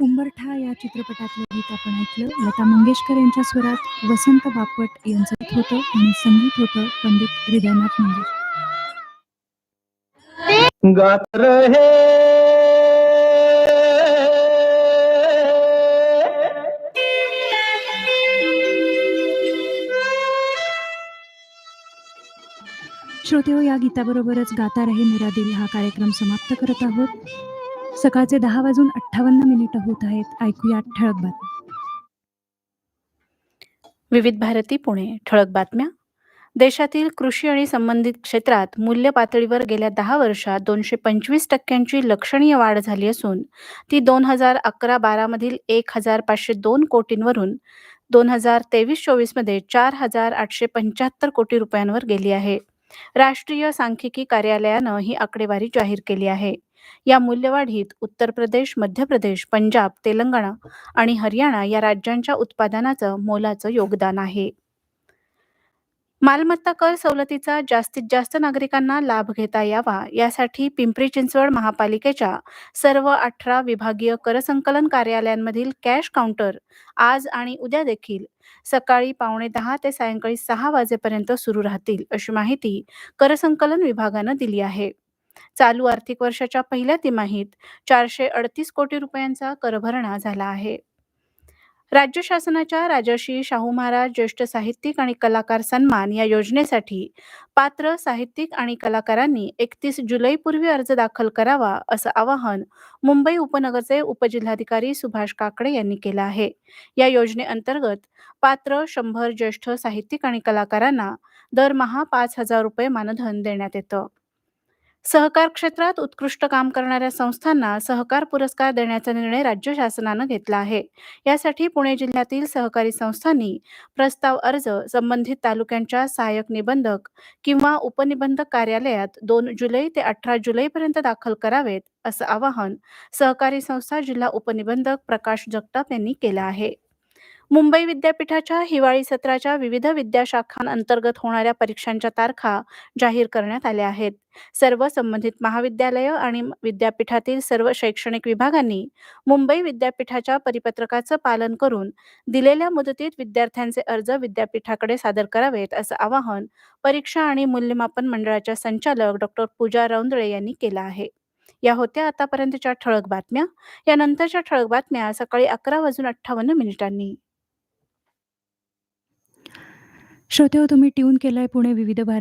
उंबरठा या चित्रपटातलं गीत आपण ऐकलं. लता मंगेशकर यांच्या स्वरात वसंत बापट यांचं होतं आणि संगीत होतं पंडित हृदयनाथ मंगेश. गात रहे। श्रोते हो या गीताबरोबरच गाता रहे मेरा दिल हा कार्यक्रम समाप्त करत आहोत. सकाळचे दहा वाजून अठ्ठावन्न मिनिटं होत आहेत. ऐकूया ठळक बातम्या. विविध भारती पुणे. ठळक बातम्या. देशातील कृषी आणि संबंधित क्षेत्रात मूल्य पातळीवर गेल्या दहा वर्षात दोनशे पंचवीस टक्क्यांची लक्षणीय वाढ झाली असून ती दोन हजार अकरा बारामधील एक हजार पाचशे दोन कोटींवरून दोन हजार तेवीस चोवीसमध्ये चार हजार आठशे पंच्याहत्तर कोटी रुपयांवर गेली आहे. राष्ट्रीय सांख्यिकी कार्यालयानं ही आकडेवारी जाहीर केली आहे. या मूल्यवाढीत उत्तर प्रदेश मध्य प्रदेश पंजाब तेलंगणा आणि हरियाणा या राज्यांच्या उत्पादनाचं मोलाचं योगदान आहे. मालमत्ता कर सवलतीचा जास्तीत जास्त नागरिकांना लाभ घेता यावा यासाठी पिंपरी चिंचवड महापालिकेच्या सर्व अठरा विभागीय कर संकलन कार्यालयांमधील कॅश काउंटर आज आणि उद्या देखील सकाळी पावणे दहा ते सायंकाळी सहा वाजेपर्यंत सुरू राहतील अशी माहिती कर संकलन विभागानं दिली आहे. चालू आर्थिक वर्षाच्या पहिल्या तिमाहीत चारशे अडतीस कोटी रुपयांचा करभरणा झाला आहे. राज्य शासनाच्या राजर्षी शाहू महाराज ज्येष्ठ साहित्यिक आणि कलाकार सन्मान या योजनेसाठी पात्र साहित्यिक आणि कलाकारांनी एकतीस जुलैपूर्वी अर्ज दाखल करावा असं आवाहन मुंबई उपनगरचे उपजिल्हाधिकारी सुभाष काकडे यांनी केलं आहे. या योजनेअंतर्गत पात्र शंभर ज्येष्ठ साहित्यिक आणि कलाकारांना दरमहा पाच हजार रुपये मानधन देण्यात येतं. सहकार क्षेत्रात उत्कृष्ट काम करणाऱ्या संस्थांना सहकार पुरस्कार देण्याचा निर्णय राज्य शासनानं घेतला आहे. यासाठी पुणे जिल्ह्यातील सहकारी संस्थांनी प्रस्ताव अर्ज संबंधित तालुक्यांच्या सहाय्यक निबंधक किंवा उपनिबंधक कार्यालयात दोन जुलै ते अठरा जुलैपर्यंत दाखल करावेत असं आवाहन सहकारी संस्था जिल्हा उपनिबंधक प्रकाश जगताप यांनी केलं आहे. मुंबई विद्यापीठाच्या हिवाळी सत्राच्या विविध विद्याशाखांअंतर्गत होणाऱ्या परीक्षांच्या तारखा जाहीर करण्यात आल्या आहेत. सर्व संबंधित महाविद्यालयं आणि विद्यापीठातील सर्व शैक्षणिक विभागांनी मुंबई विद्यापीठाच्या परिपत्रकाचं पालन करून दिलेल्या मुदतीत विद्यार्थ्यांचे अर्ज विद्यापीठाकडे सादर करावेत असं आवाहन परीक्षा आणि मूल्यमापन मंडळाच्या संचालक डॉक्टर पूजा रौंदळे यांनी केलं आहे. या होत्या आतापर्यंतच्या ठळक बातम्या. यानंतरच्या ठळक बातम्या सकाळी अकरा वाजून अठ्ठावन्न मिनिटांनी. श्रोते हो तुम्ही ट्यून केलाय पुणे विविध भारती